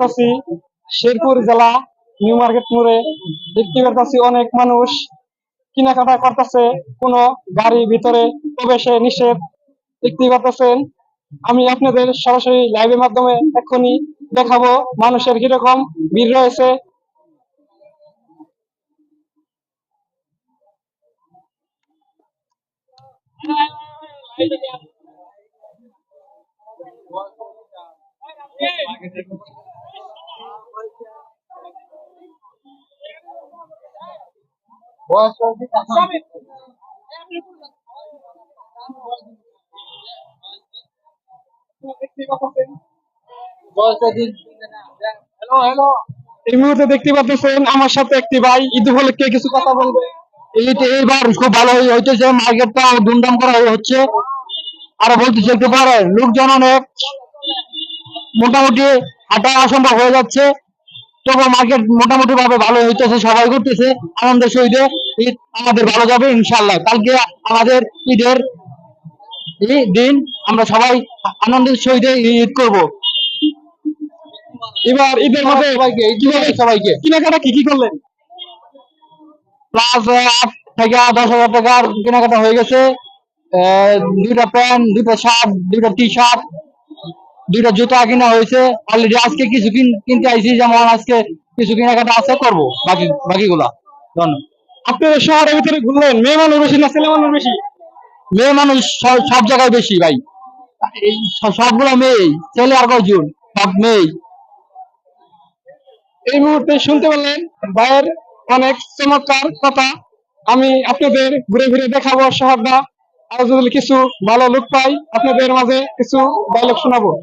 পাচ্ছি শেরপুর জেলা, new market মোড়ে দেখতে পাচ্ছি অনেক মানুষ। কেনাকাটা করতেছে কোনো গাড়ির ভিতরে প্রবেশে নিষেধ দেখতে পাচ্ছেন আমি আপনাদের সরাসরি লাইভের মাধ্যমে এক্ষুনি দেখাবো মানুষের কীরকম ভিড় রয়েছে। এই মুহূর্তে দেখতে পাচ্ছেন আমার সাথে একটি ভাই। ঈদ উপলক্ষে কিছু কথা বলবে? এইবার খুব ভালো হইতেছে, মার্কেটটা ধুমধাম করা হচ্ছে। আরও বলতে একটু পারে লোকজন অনেক মোটামুটি হাঁটা অসম্ভব হয়ে যাচ্ছে। তবু মার্কেট মোটামুটি ভাবে ভালো হইতেছে সবাই করতেছে আনন্দের সহিত ঈদ আমাদের ভালো যাবে ইনশাল্লাহ কালকে আমাদের ঈদের দিন আমরা সবাই আনন্দের সহিত ঈদ করব। এবার ঈদের মধ্যে সবাইকে কেনাকাটা কি কি করলেন? প্লাস আট থেকে দশ হাজার টাকার কেনাকাটা হয়ে গেছে। আহ, দুইটা প্যান্ট দুইটা শার্ট দুইটা টি শার্ট দুইটা জুতা কিনা হয়েছে অলরেডি আজকে কিছু কিন- কিনতে আইছি যেমন আজকে কিছু কেনাকাটা আছে করব বাকি বাকিগুলা। ধন্যবাদ আপনাদের শহরের ভিতরে ঘুরলেন মেয়ে মানুষ বেশি না ছেলে মানুষ বেশি? মেয়ে মানুষ সব- জায়গায় বেশি ভাই। এই স- মেয়ে ছেলে আর কয়জন? সব মেয়ে এই মুহূর্তে শুনতে পেলেন ভাইয়ের অনেক চমৎকার কথা। আমি আপনাদের ঘুরে ঘুরে দেখাবো শহরটা। আর যদি কিছু ভালো লোক পাই আপনাদের মাঝে কিছু ডায়লগ শোনাবো।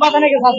পাতা নাকি সাত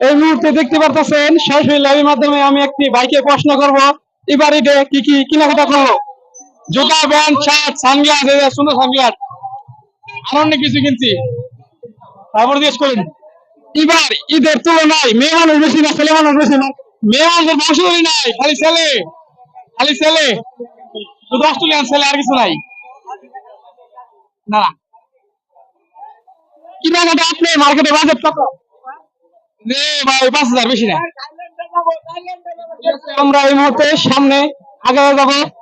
এই মুহূর্তে দেখতে পারতেছেন সরাসরি লাইভের মাধ্যমে আমি একটি বাইকে প্রশ্ন করব। এবার ঈদে কি কি কেনাকাটা করল জুতা, প্যান্ট, শার্ট, সানগ্লাস সুন্দর সানগ্লাস। আর কিছু কিনছি। তারপর জিজ্ঞেস করেন, এবার ঈদের তুলনায় মেয়ে মানুষ বেশি না, ছেলে মানুষ বেশি না? মেয়ে মানুষের বংশধরই নাই, খালি ছেলে। খালি ছেলে। শুধু অস্ট্রেলিয়ান ছেলে আর কিছু নাই। না। কেনাকাটা আপনি মার্কেটে বাজেট কত? রে ভাই, পাঁচ হাজার, বেশি না। আমরা এই মুহূর্তে সামনে, আগে যাব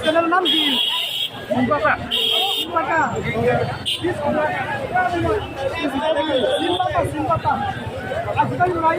চ্যানেল নাম কি আজকাল ভাই